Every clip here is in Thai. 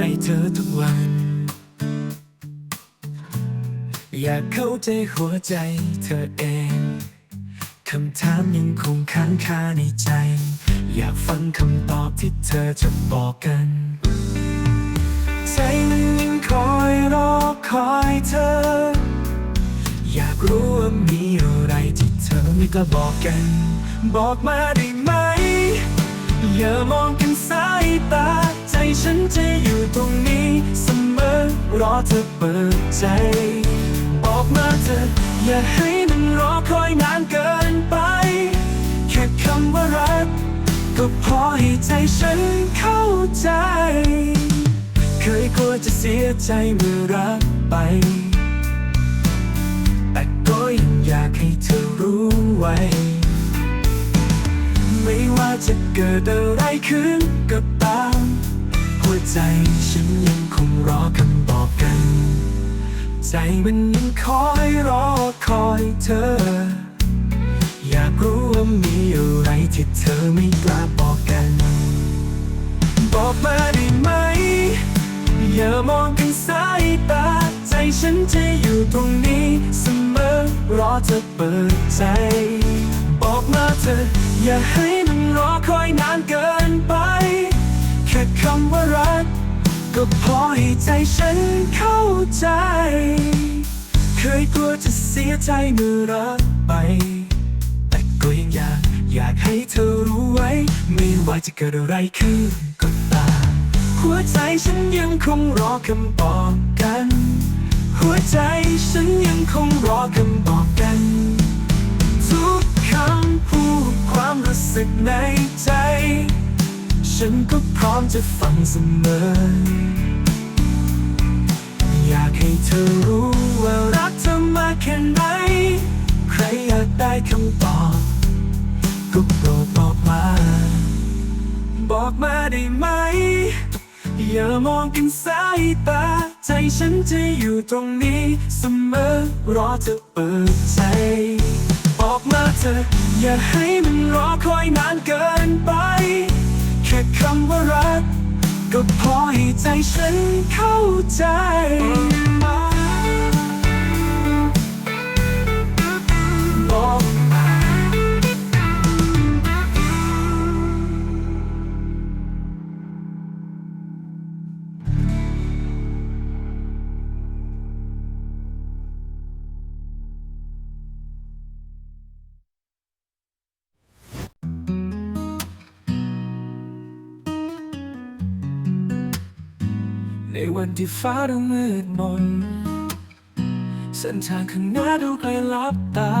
ใจเธอทุกวัน อยากเข้าใจหัวใจเธอเอง คำถามยังคงค้างคาในใจ อยากฟังคำตอบที่เธอจะบอกกันใจมันยังคอยรอคอยเธอ อยากรู้ว่ามีอะไรที่เธอไม่กล้าบอกกัน บอกมาได้ไหม อย่ามองกันสายตา ฉันจะอยู่ตรงนี้เสมอ รอเธอเปิดใจ บอกมาเธอะอย่าให้มันรอคอยนานเกินไป แค่คำว่ารัก ก็พอให้ใจฉันเข้าใจ เคยกลัวจะเสียใจเมื่อรักไป แต่ก็ยังอยากให้เธอรู้ไว้ไม่ว่าจะเกิดอะไรขึ้นก็ตาม ใจฉันยังคงรอคำบอกกัน ใจมันยังคอยรอคอยเธอ อยากรู้ว่ามีอะไรที่เธอไม่กล้าบอกกัน บอกมาได้ไหม อย่ามองกันสายตา ใจฉันจะอยู่ตรงนี้เสมอรอเธอเปิดใจ บอกมาเธอะอย่าให้มันรอคอยนานเกิน ก็พอให้ใจฉันเข้าใจ เคยกลัวจะเสียใจเมื่อรักไป แต่ก็ยังอยากอยากให้เธอรู้ไว้ ไม่ว่าจะเกิดอะไรขึ้นก็ตามหัวใจฉันยังคงรอคำบอกกัน หัวใจฉันยังคงรอคำบอกกัน ทุกคำพูดความรู้สึกในใจ ฉันก็พร้อมจะฟังเสมอ อยากให้เธอรู้ว่ารักเธอมากแค่ไหน ใครอยากได้คำตอบก็โปรดบอกมา บอกมาได้ไหม อย่ามองกันสายตา ใจฉันจะอยู่ตรงนี้เสมอ รอเธอเปิดใจบอกมาเธอะอย่าให้มันรอคอยนานเกินไป แค่คำว่ารัก ก็พอให้ใจฉันเข้าใจบอก ในวันที่ฟ้าดูมืดมน เส้นทางข้างหน้าดูไกลลับตา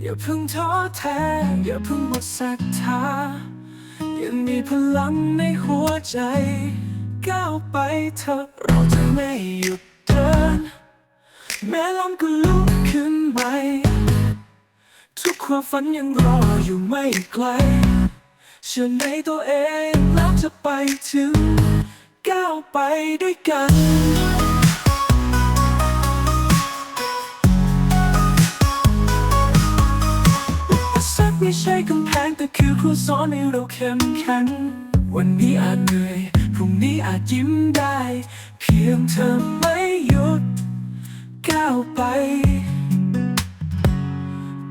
อย่าเพิ่งท้อแท้ อย่าเพิ่งหมดศรัทธา ยังมีพลังในหัวใจ ก้าวไปเถอะเราจะไม่หยุดเดิน แม้ลมก็ลุกขึ้นใหม่ทุกความฝันยังรออยู่ไม่ไกลเชื่อในตัวเองแล้วจะไปถึง ก้าวไปด้วยกันอุปสรรคไม่ใช่กำแพงแต่คือครูสอนให้เราเข้มแข็งวันนี้อาจเหนื่อย พรุ่งนี้อาจยิ้มได้ เพียงเธอไม่หยุด ก้าวไป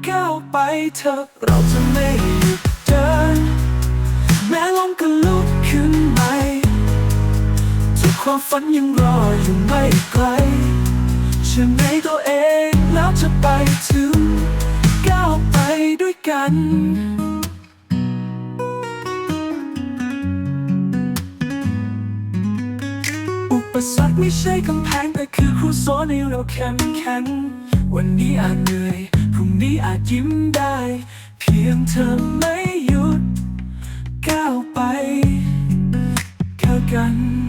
ก้าวไปเถอเราจะไม่หยุดเดิน แม้ลมก็ลุกขึ้นใหม่ทุก ความฝันยังรออยู่ไม่ไกลเชื่อในตัวเองแล้วจะไปถึง ก้าวไปด้วยกันอุปสรรคไม่ใช่กำแพงแต่คือครูสอนให้เราเข้มแข็งวันนี้อาจเหนื่อย พรุ่งนี้อาจยิ้มได้ เพียงเธอไม่หยุด ก้าวไปเข้ากัน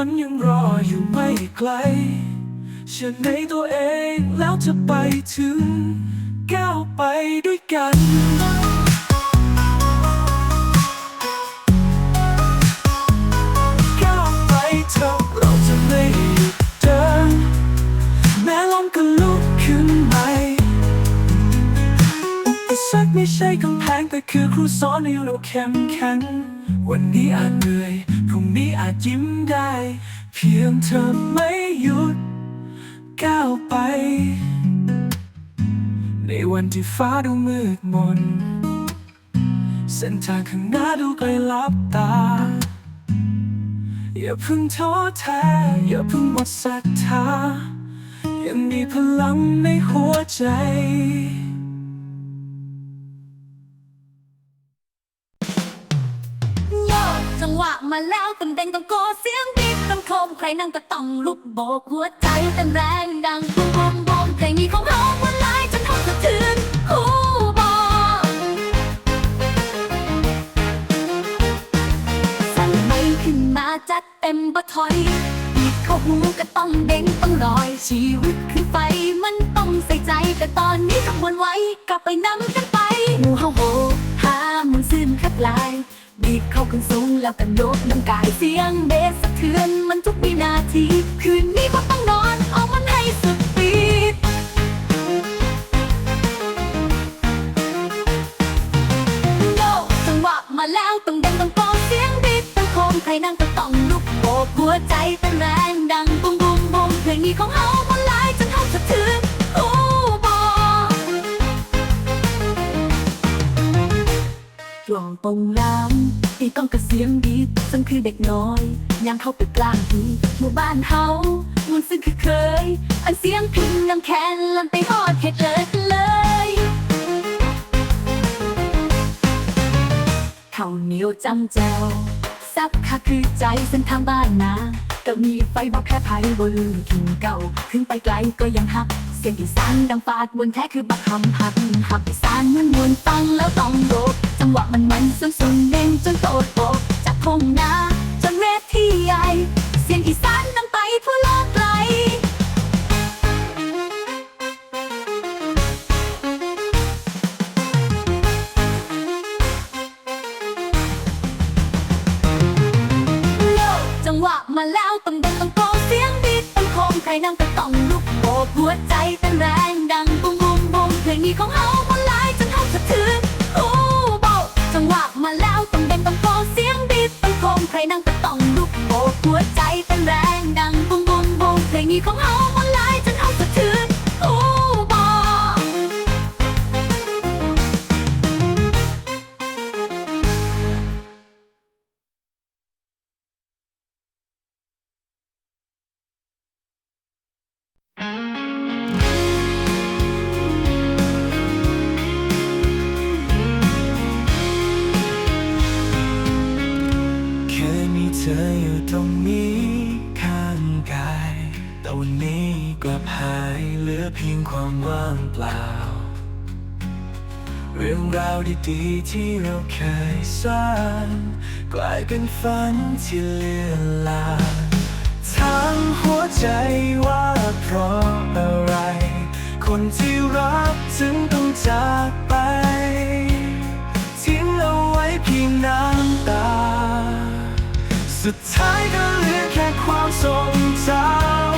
ฝันยังรออยู่ไม่ไกลเชื่อในตัวเองแล้วจะไปถึง ก้าวไปด้วยกันก้าวไปเถอะเราจะไม่หยุดเดินแม้ลมก็ลุกขึ้นใหม่อุปสรรคไม่ใช่กำแพงแต่คือครูสอนให้เราเข้มแข็ง วันนี้อาจเหนื่อยพรุ่งนี้อาจยิ้มได้ เพียงเธอไม่หยุด ก้าวไป ในวันที่ฟ้าดูมืดมน เส้นทางข้างหน้าดูไกลลับตา อย่าเพิ่งท้อแท้ อย่าเพิ่งหมดศรัทธายังมีพลังในหัวใจ มาแล้วเต็มเต็งต้องโกเสียงบีบคำคมใครนั่งก็ต้องลุกโบกหัวใจเต้นแรงดังบูมบูมบูมเพลงนี้ของเราวันไลายจนท้องสะเทือนหูบอสั่นไม่ขึ้นมาจัดเต็มบ่ถอยบีบเข้าหูก็ต้องเด้งต้องลอยชีวิตขึ้นไปมันต้องใส่ใจแต่ตอนนี้ขบวนไว้กลับไปนำกันไปหมูเฮาโหหามุนซึมคับลาย เข้าขึ้นสูงแล้วกันโยกน้ำกายเสียงเบสสะเทือนมันทุกวินาที คืนนี้ก็ต้องนอนเอามันให้สุดปีดโยกจังหวะมาแล้วต้องเด้งต้องโกเสียงบีบต้องโคมใครนั่งก็ต้องลุกโบกหัวใจเต้นแรงดังบุ้มบุ้มบุ้มเพลงนี้ของเฮามันหลายจนเฮาสะเทือนโอ้บอกล่องตรงน้ำ ที่ต้องกระเสียงดีซึ่งคือเด็กน้อยย่างเข้าไปกลางหีหมู่บ้านเฮามันซึ่งคือเคย อันเสียงพิงน้ำแคนลันไปฮอดเขตเลยเลยข้าวเหนียวจำแจวซับค่ะคือใจเส้นทางบ้านนาก็มีไฟบอกแค่ภายบนกินเก่าขึ้นไปไกลก็ยังหัก สียงอีสานดังฟาดบนแท้คือบักคำหักหักอีสานมันมวนฟังแล้วต้องโดดจังหวะมันมันสุนสุนเด้งจนโตดโบกจากทงนาจนเวทีใหญ่เสียงอีสานดังไปทั่วโลกไกลจังหวะมาแล้วต้องดังต้องโกเสียงบีต้องคมใครนั่งก็ต้อง บหัวใจเต้นแรงดังบุ้มบุ้มบุ้มเพลงนี้ของเฮาคนหลายจนเฮาสะเทือนโอ้โบจังหวะมาแล้วต้องเด้งต้องโกเสียงบีดต้องคมใครนั่งก็ต้องลุกโบหัวใจเต้นแรงดังบุ้มบุ้มบุ้มเพลงนี้ของเฮา เรื่องราวดีๆที่เราเคยสร้าง กลายเป็นฝันที่เลือนลางทั้งหัวใจว่าเพราะอะไร คนที่รักถึงต้องจากไป ทิ้งเอาไว้เพียงน้ำตา สุดท้ายก็เหลือแค่ความทรงจำ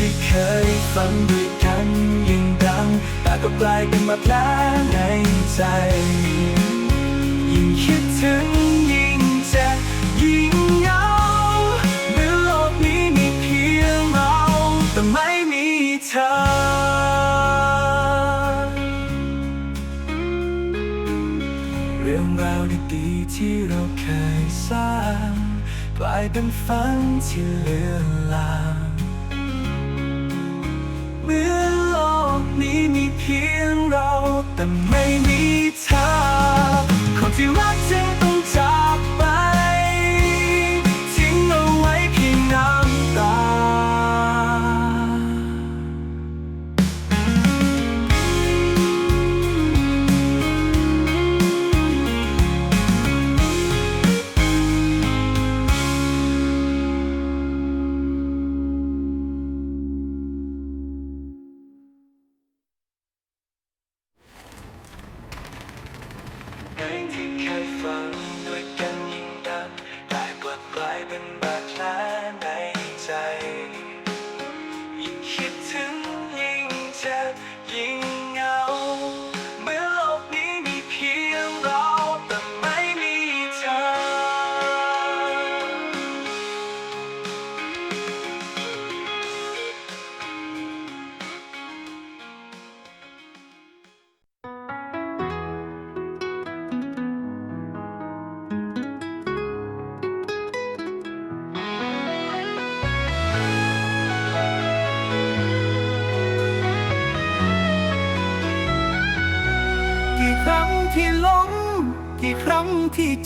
ที่เคยฝันด้วยกันยิ่งดัง แต่ก็กลายเป็นมาแผลในใจ ยิ่งคิดถึงยิ่งเจ็บยิ่งเหงาเมื่อโลกนี้มีเพียงเรา แต่ไม่มีเธอเรื่องราวดีๆที่เราเคยสร้าง กลายเป็นฝันที่เลือนลาง แต่ไม่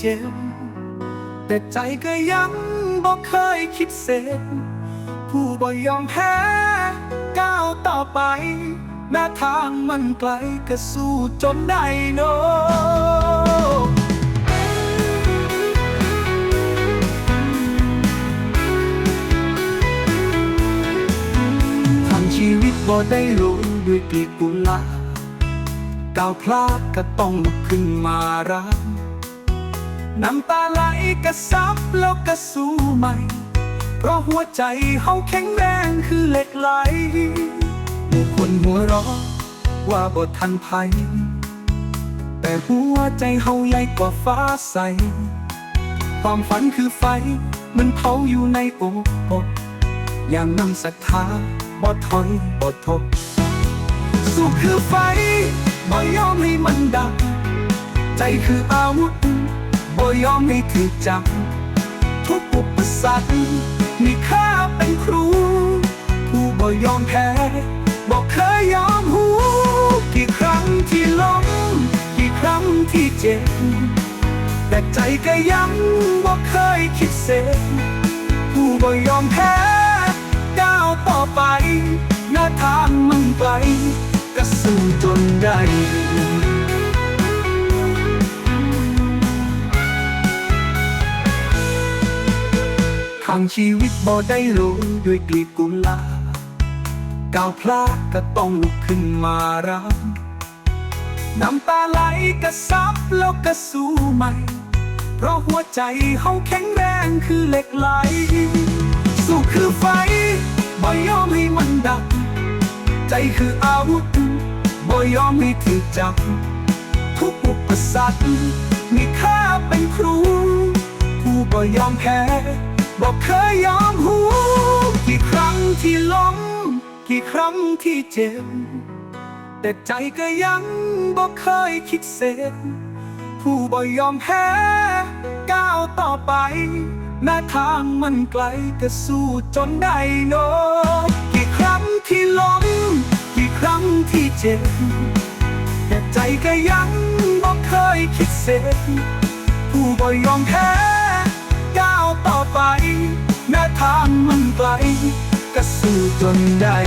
เจ็บ แต่ใจก็ยังบอกเคยคิดเสร็จ ผู้บ่ยอมแพ้ก้าวต่อไป แม้ทางมันไกลก็สู้จนได้โนทำชีวิตบ่ได้รู้ด้วยกลีกุลาก้าวพลาดก็ต้องลุกขึ้นมารับ น้ำตาไหลก็ซับแล้วก็สู้ใหม่ เพราะหัวใจเฮาแข็งแรงคือเหล็กไหลหมู่คนหัวร้อว่าบ่ทันภัย แต่หัวใจเฮาใหญ่กว่าฟ้าใส ความฝันคือไฟ มันเผาอยู่ในอกอกอย่างนำศรัทธาบ่ถอยบ่ทบสู้คือไฟบ่ยอมให้มันดับ ใจคืออาวุธ บ่ยอมให้ถูกจับ ทุกอุปสรรคมีค่าเป็นครู ผู้บ่ยอมแพ้บ่เคยยอมหู กี่ครั้งที่ล้ม กี่ครั้งที่เจ็บ แต่ใจก็ยังบ่เคยคิดเสียผู้บ่ยอมแพ้ก้าวต่อไปหน้าทางมันไกลก็สู้จนได้ ทางชีวิตบ่ได้รู้ด้วยกลีบกุหลาบก้าวพลาดก็ต้องลุกขึ้นมารับน้ำตาไหลก็ซับแล้วก็สู้ใหม่ เพราะหัวใจเฮาแข็งแรงคือเหล็กไหล สู้คือไฟบ่ยอมให้มันดับ ใจคืออาวุธบ่ยอมให้ถูกจับ ทุกอุปสรรคมีค่าเป็นครู ผู้บ่ยอมแพ้ บอกเคยยอมหู กี่ครั้งที่ล้ม กี่ครั้งที่เจ็บ แต่ใจก็ยังบอกเคยคิดเสร็จผู้บ่ยอมแพ้ก้าวต่อไปแม้ทางมันไกลก็สู้จนได้โนกี่ครั้งที่ล้ม กี่ครั้งที่เจ็บ แต่ใจก็ยังบอกเคยคิดเสร็จผู้บ่ยอมแพ้ ไปแม้ทางมันไกลก็สู้จนได้